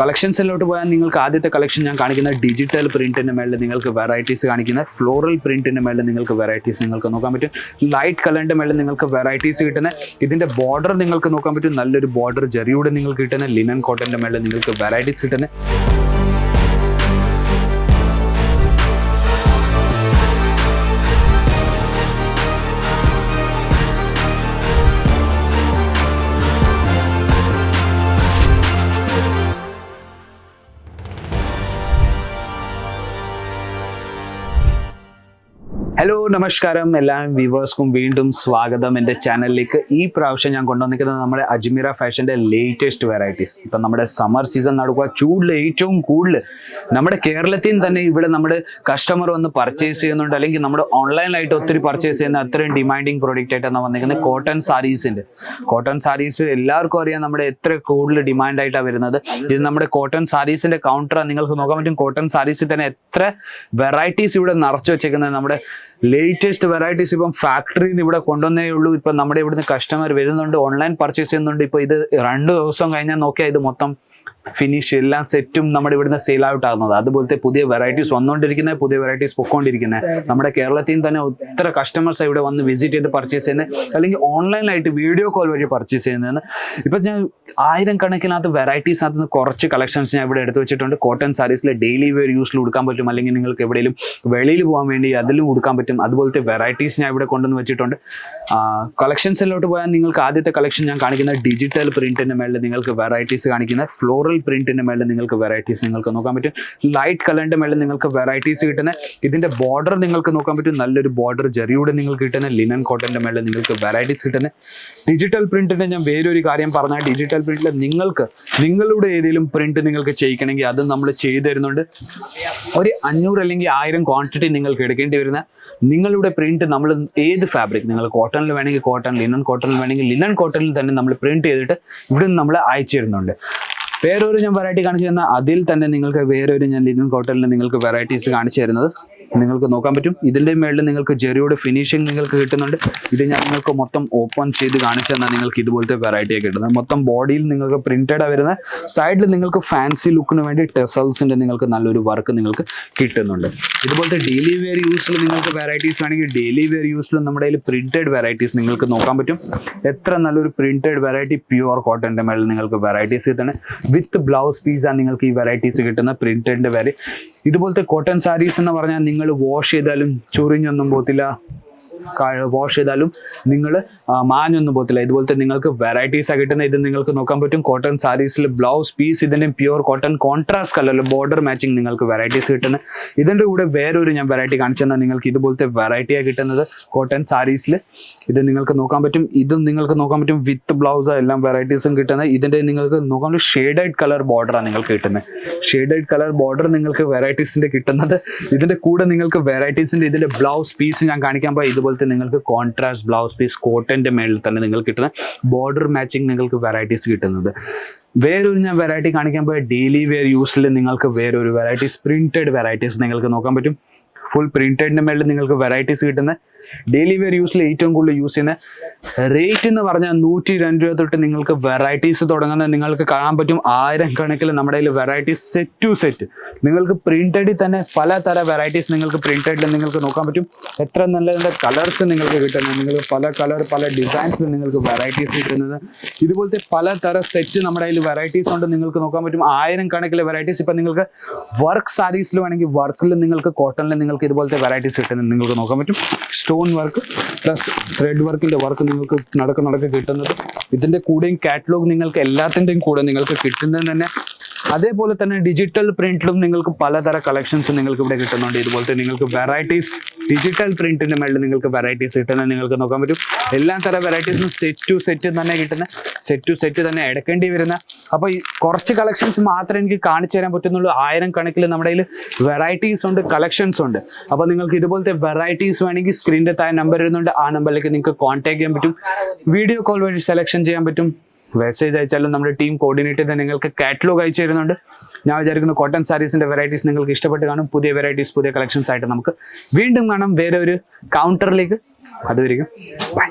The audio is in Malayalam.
കളക്ഷൻസിലോട്ട് പോയാൽ നിങ്ങൾക്ക് ആദ്യത്തെ കളക്ഷൻ ഞാൻ കാണിക്കുന്ന ഡിജിറ്റൽ പ്രിന്റിന്റെ മേളിൽ നിങ്ങൾക്ക് വെറൈറ്റീസ് കാണിക്കുന്ന ഫ്ലോറൽ പ്രിന്റിന്റെ മേളിൽ നിങ്ങൾക്ക് വെറൈറ്റീസ് നിങ്ങൾക്ക് നോക്കാൻ പറ്റും. ലൈറ്റ് കളറിന്റെ മേളിൽ നിങ്ങൾക്ക് വെറൈറ്റീസ് കിട്ടുന്ന ഇതിന്റെ ബോർഡർ നിങ്ങൾക്ക് നോക്കാൻ പറ്റും. നല്ലൊരു ബോർഡർ ജെറിയുടെ നിങ്ങൾക്ക് കിട്ടുന്ന ലിനൻ കോട്ടന്റെ മേളിൽ നിങ്ങൾക്ക് വെറൈറ്റീസ് കിട്ടുന്ന ഹലോ നമസ്കാരം. എല്ലാ വ്യൂവേഴ്സ്ക്കും വീണ്ടും സ്വാഗതം. എന്റെ ചാനലിലേക്ക് ഈ പ്രാവശ്യം ഞാൻ കൊണ്ടുവന്നിരിക്കുന്നത് നമ്മുടെ അജ്മീറ ഫാഷന്റെ ലേറ്റസ്റ്റ് വെറൈറ്റീസ് ഇപ്പം നമ്മുടെ സമ്മർ സീസൺ നടക്കുക. ചൂടിൽ ഏറ്റവും കൂടുതൽ നമ്മുടെ കേരളത്തിൽ തന്നെ ഇവിടെ നമ്മുടെ കസ്റ്റമർ വന്ന് പർച്ചേസ് ചെയ്യുന്നുണ്ട്. അല്ലെങ്കിൽ നമ്മുടെ ഓൺലൈനായിട്ട് ഒത്തിരി പർച്ചേസ് ചെയ്യുന്ന അത്രയും ഡിമാൻഡിങ് പ്രോഡക്റ്റ് ആയിട്ടാണ് വന്നിരിക്കുന്നത്. കോട്ടൺ സാരീസിന്റെ കോട്ടൺ സാരീസ് എല്ലാവർക്കും അറിയാം നമ്മുടെ എത്ര കൂടുതൽ ഡിമാൻഡായിട്ടാണ് വരുന്നത്. ഇത് നമ്മുടെ കോട്ടൺ സാരീസിന്റെ കൗണ്ടറാണ് നിങ്ങൾക്ക് നോക്കാൻ പറ്റും. കോട്ടൺ സാരീസിൽ തന്നെ എത്ര വെറൈറ്റീസ് ഇവിടെ നിറച്ചു വെച്ചേക്കുന്നത് നമ്മുടെ ലേറ്റസ്റ്റ് വെറൈറ്റീസ് ഇപ്പം ഫാക്ടറിയിൽ നിന്ന് ഇവിടെ കൊണ്ടുവന്നേ ഉള്ളൂ. ഇപ്പം നമ്മുടെ ഇവിടുന്ന് കസ്റ്റമർ വരുന്നുണ്ട് ഓൺലൈൻ പർച്ചേസ് ചെയ്യുന്നുണ്ട്. ഇപ്പോൾ ഇത് രണ്ട് ദിവസം കഴിഞ്ഞാൽ നോക്കിയാൽ ഇത് മൊത്തം ഫിനിഷ് എല്ലാം സെറ്റും നമ്മുടെ ഇവിടുന്ന് സെയിൽ ഔട്ട് ആകുന്നത്. അതുപോലത്തെ പുതിയ വെറൈറ്റീസ് വന്നുകൊണ്ടിരിക്കുന്നത് പുതിയ വെറൈറ്റീസ് പൊക്കോണ്ടിരിക്കുന്നത്. നമ്മുടെ കേരളത്തിൽ നിന്ന് തന്നെ ഒത്തിരി കസ്റ്റമേഴ്സ് ഇവിടെ വന്ന് വിസിറ്റ് ചെയ്ത് പർച്ചേസ് ചെയ്യുന്നത് അല്ലെങ്കിൽ ഓൺലൈനായിട്ട് വീഡിയോ കോൾ വഴി പർച്ചേസ് ചെയ്യുന്നതെന്ന്. ഇപ്പം ഞാൻ ആയിരം കണക്കിനകത്ത് വെറൈറ്റീസ് അകത്ത് നിന്ന് കുറച്ച് കളക്ഷൻസ് ഞാൻ ഇവിടെ എടുത്തു വെച്ചിട്ടുണ്ട്. കോട്ടൺ സാരീസിൽ ഡെയിലി വെയർ യൂസിൽ ഉടുക്കാൻ പറ്റും അല്ലെങ്കിൽ നിങ്ങൾക്ക് എവിടെയും വെളിയിൽ പോകാൻ വേണ്ടി അതിലും ഉടുക്കാൻ പറ്റും. അതുപോലത്തെ വെറൈറ്റീസ് ഞാൻ ഇവിടെ കൊണ്ടുവന്ന് വെച്ചിട്ടുണ്ട്. കളക്ഷൻസിലോട്ട് പോയാൽ നിങ്ങൾക്ക് ആദ്യത്തെ കളക്ഷൻ ഞാൻ കാണിക്കുന്ന ഡിജിറ്റൽ പ്രിന്റിന്റെ മേളിൽ നിങ്ങൾക്ക് വെറൈറ്റീസ് കാണിക്കുന്ന ഫ്ലോറൽ പ്രിന്റിന്റെ മേളിൽ നിങ്ങൾക്ക് വെറൈറ്റീസ് നിങ്ങൾക്ക് നോക്കാൻ പറ്റും. ലൈറ്റ് കളറിന്റെ മേളിൽ നിങ്ങൾക്ക് വെറൈറ്റീസ് കിട്ടുന്ന. ഇതിന്റെ ബോർഡർ നിങ്ങൾക്ക് നോക്കാൻ പറ്റും. നല്ലൊരു ബോർഡർ ജെറിയുടെ നിങ്ങൾക്ക് കിട്ടുന്ന. ലിനൻ കോട്ടന്റെ മേളിൽ നിങ്ങൾക്ക് വെറൈറ്റീസ് കിട്ടുന്ന. ഡിജിറ്റൽ പ്രിന്റിന്റെ ഞാൻ വേറൊരു കാര്യം പറഞ്ഞാൽ ഡിജിറ്റൽ പ്രിന്റിൽ നിങ്ങൾക്ക് നിങ്ങളുടെ ഏതെങ്കിലും പ്രിന്റ് നിങ്ങൾക്ക് ചെയ്യിക്കണമെങ്കിൽ അത് നമ്മൾ ചെയ്തു തരുന്നുണ്ട്. ഒരു അഞ്ഞൂറ് അല്ലെങ്കിൽ ആയിരം ക്വാണ്ടിറ്റി നിങ്ങൾക്ക് എടുക്കേണ്ടി വരുന്ന നിങ്ങളുടെ പ്രിന്റ് നമ്മൾ ഏത് ഫാബ്രിക് നിങ്ങൾ കോട്ടണിൽ വേണമെങ്കിൽ കോട്ടൺ ലിനൻ കോട്ടണിൽ വേണമെങ്കിൽ ലിനൻ കോട്ടണിൽ തന്നെ നമ്മൾ പ്രിന്റ് ചെയ്തിട്ട് ഇവിടുന്ന് നമ്മൾ അയച്ചു തരുന്നുണ്ട്. വേറൊരു ഞാൻ വെറൈറ്റി കാണിച്ചു തന്ന അതിൽ തന്നെ നിങ്ങൾക്ക് വേറൊരു ഞാൻ ലിനൻ കോട്ടലിന് നിങ്ങൾക്ക് വെറൈറ്റീസ് കാണിച്ചു തരുന്നത്. നിങ്ങൾക്ക് നോക്കാൻ പറ്റും. ഇതിന്റെ മേളിൽ നിങ്ങൾക്ക് ജെറിയുടെ ഫിനിഷിംഗ് നിങ്ങൾക്ക് കിട്ടുന്നുണ്ട്. ഇത് ഞാൻ നിങ്ങൾക്ക് മൊത്തം ഓപ്പൺ ചെയ്ത് കാണിച്ചു തന്നാൽ നിങ്ങൾക്ക് ഇതുപോലത്തെ വെറൈറ്റിയാണ് കിട്ടുന്നത്. മൊത്തം ബോഡിയിൽ നിങ്ങൾക്ക് പ്രിന്റഡ് വരുന്ന സൈഡിൽ നിങ്ങൾക്ക് ഫാൻസി ലുക്കിന് വേണ്ടി ടെസൽസിന്റെ നിങ്ങൾക്ക് നല്ലൊരു വർക്ക് നിങ്ങൾക്ക് കിട്ടുന്നുണ്ട്. ഇതുപോലത്തെ ഡെയിലി വെയർ യൂസിൽ നിങ്ങൾക്ക് വെറൈറ്റീസ് വേണമെങ്കിൽ ഡെയിലി വെയർ യൂസിൽ നമ്മുടെ കയ്യിൽ പ്രിന്റഡ് വെറൈറ്റീസ് നിങ്ങൾക്ക് നോക്കാൻ പറ്റും. എത്ര നല്ലൊരു പ്രിന്റഡ് വെറൈറ്റി പ്യുവർ കോട്ടന്റെ മേളിൽ നിങ്ങൾക്ക് വെറൈറ്റീസ് കിട്ടുന്നത്. വിത്ത് ബ്ലൗസ് പീസാണ് നിങ്ങൾക്ക് ഈ വെറൈറ്റീസ് കിട്ടുന്ന പ്രിന്റഡിന്റെ വരെ ഇതുപോലത്തെ കോട്ടൺ സാരീസ് എന്ന് പറഞ്ഞാൽ നിങ്ങൾ വാഷ് ചെയ്താലും ചൊറിഞ്ഞൊന്നും പോകത്തില്ല. വാഷ് ചെയ്താലും നിങ്ങൾ മാഞ്ഞൊന്നും പോകത്തില്ല. ഇതുപോലത്തെ നിങ്ങൾക്ക് വെറൈറ്റീസ് ആ കിട്ടുന്ന. ഇത് നിങ്ങൾക്ക് നോക്കാൻ പറ്റും. കോട്ടൺ സാരീസിൽ ബ്ലൗസ് പീസ് ഇതിന്റെ പ്യുവർ കോട്ടൺ കോൺട്രാസ്റ്റ് കളറിൽ ബോർഡർ മാച്ചിങ് നിങ്ങൾക്ക് വെറൈറ്റീസ് കിട്ടുന്നത് ഇതിന്റെ കൂടെ വേറൊരു ഞാൻ വെറൈറ്റി കാണിച്ചു തന്നാൽ നിങ്ങൾക്ക് ഇതുപോലത്തെ വെറൈറ്റിയാണ് കിട്ടുന്നത് കോട്ടൺ സാരീസിൽ ഇത് നിങ്ങൾക്ക് നോക്കാൻ പറ്റും. ഇതും നിങ്ങൾക്ക് നോക്കാൻ പറ്റും. വിത്ത് ബ്ലൗസ് എല്ലാം വെറൈറ്റീസും കിട്ടുന്നത് ഇതിന്റെ നിങ്ങൾക്ക് നോക്കാൻ പറ്റും ഷെയ്ഡഡ് കളർ ബോർഡറാണ് നിങ്ങൾക്ക് കിട്ടുന്നത് ഷെയ്ഡഡ് കളർ ബോർഡർ നിങ്ങൾക്ക് വെറൈറ്റീസിന്റെ കിട്ടുന്നത്. ഇതിന്റെ കൂടെ നിങ്ങൾക്ക് വെറൈറ്റീസിന്റെ ഇതിന്റെ ബ്ലൗസ് പീസ് ഞാൻ കാണിക്കാൻ പോയി ഇതുപോലത്തെ നിങ്ങൾക്ക് കോൺട്രാസ്റ്റ് ബ്ലൗസ് പീസ് കോട്ടന്റെ മേളിൽ തന്നെ നിങ്ങൾക്ക് കിട്ടുന്ന ബോർഡർ മാച്ചിങ് നിങ്ങൾക്ക് വെറൈറ്റീസ് കിട്ടുന്നത്. വേറൊരു ഞാൻ വെറൈറ്റി കാണിക്കാൻ പോയ ഡെയിലി വെയർ യൂസിൽ നിങ്ങൾക്ക് വേറൊരു വെറൈറ്റീസ് പ്രിന്റഡ് വെറൈറ്റീസ് നിങ്ങൾക്ക് നോക്കാൻ പറ്റും. ഫുൾ പ്രിന്റഡിന്റെ മേളിൽ നിങ്ങൾക്ക് വെറൈറ്റീസ് കിട്ടുന്ന ഡെയിലി വെയർ യൂസിൽ ഏറ്റവും കൂടുതൽ യൂസ് ചെയ്യുന്ന റേറ്റ് എന്ന് പറഞ്ഞാൽ നൂറ്റി രണ്ട് രൂപ തൊട്ട് നിങ്ങൾക്ക് വെറൈറ്റീസ് തുടങ്ങുന്നത് നിങ്ങൾക്ക് കാണാൻ പറ്റും ആയിരം കണക്കിൽ നമ്മുടെ കയ്യിൽ വെറൈറ്റീസ് സെറ്റ് ടു സെറ്റ് നിങ്ങൾക്ക് പ്രിന്റഡിൽ തന്നെ പലതര വെറൈറ്റീസ് നിങ്ങൾക്ക് പ്രിന്റഡിൽ നിങ്ങൾക്ക് നോക്കാൻ പറ്റും. എത്ര നല്ല നല്ല കളേഴ്സ് നിങ്ങൾക്ക് കിട്ടുന്നത്. നിങ്ങൾക്ക് പല കളർ പല ഡിസൈൻസ് നിങ്ങൾക്ക് വെറൈറ്റീസ് കിട്ടുന്നത്. ഇതുപോലത്തെ പലതര സെറ്റ് നമ്മുടെ കയ്യിൽ വെറൈറ്റീസ് ഉണ്ട് നിങ്ങൾക്ക് നോക്കാൻ പറ്റും. ആയിരം കണക്കിലെ വെറൈറ്റീസ് ഇപ്പം നിങ്ങൾക്ക് വർക്ക് സാരീസിൽ വേണമെങ്കിൽ വർക്കിൽ നിങ്ങൾക്ക് കോട്ടണിൽ നിങ്ങൾക്ക് ഇതുപോലത്തെ വെറൈറ്റീസ് കിട്ടുന്നത് നിങ്ങൾക്ക് നോക്കാൻ പറ്റും. സ്റ്റോൺ വർക്ക് പ്ലസ് ത്രെഡ് വർക്കിന്റെ വർക്ക് നിങ്ങൾക്ക് നടക്ക് നടക്ക് കിട്ടുന്നത്. ഇതിന്റെ കൂടെയും കാറ്റലോഗ് നിങ്ങൾക്ക് എല്ലാത്തിന്റെയും കൂടെ നിങ്ങൾക്ക് കിട്ടുന്നത് തന്നെ. അതേപോലെ തന്നെ ഡിജിറ്റൽ പ്രിന്റിലും നിങ്ങൾക്ക് പലതര കളക്ഷൻസ് നിങ്ങൾക്ക് ഇവിടെ കിട്ടുന്നുണ്ട്. ഇതുപോലത്തെ നിങ്ങൾക്ക് വെറൈറ്റീസ് ഡിജിറ്റൽ പ്രിന്റിന്റെ മേളിൽ നിങ്ങൾക്ക് വെറൈറ്റീസ് കിട്ടുന്നത് നിങ്ങൾക്ക് നോക്കാൻ പറ്റും. എല്ലാ തരം വെറൈറ്റീസും സെറ്റ് ടു സെറ്റ് തന്നെ കിട്ടുന്ന. സെറ്റ് ടു സെറ്റ് തന്നെ എടുക്കേണ്ടി വരുന്ന. അപ്പോൾ ഈ കുറച്ച് കളക്ഷൻസ് മാത്രമേ എനിക്ക് കാണിച്ചു തരാൻ പറ്റുന്നുള്ളൂ. ആയിരം കണക്കിൽ നമ്മുടെ കയ്യിൽ വെറൈറ്റീസ് ഉണ്ട് കളക്ഷൻസ് ഉണ്ട്. അപ്പോൾ നിങ്ങൾക്ക് ഇതുപോലത്തെ വെറൈറ്റീസ് വേണമെങ്കിൽ സ്ക്രീനിന്റെ താഴെ നമ്പർ വരുന്നുണ്ട് ആ നമ്പറിലേക്ക് നിങ്ങൾക്ക് കോൺടാക്ട് ചെയ്യാൻ പറ്റും. വീഡിയോ കോൾ വഴി സെലക്ഷൻ ചെയ്യാൻ പറ്റും. മെസ്സേജ് അയച്ചാലും നമ്മുടെ ടീം കോർഡിനേറ്റ് ചെയ്ത് നിങ്ങൾക്ക് കാറ്റലോഗ് അയച്ചു തരുന്നുണ്ട്. ഞാൻ വിചാരിക്കുന്നു കോട്ടൺ സാരീസിന്റെ വെറൈറ്റീസ് നിങ്ങൾക്ക് ഇഷ്ടപ്പെട്ട് കാണും. പുതിയ വെറൈറ്റീസ് പുതിയ കളക്ഷൻസ് ആയിട്ട് നമുക്ക് വീണ്ടും കാണാം. വേറെ ഒരു കൗണ്ടറിലേക്ക് അതുവരെയും ബൈ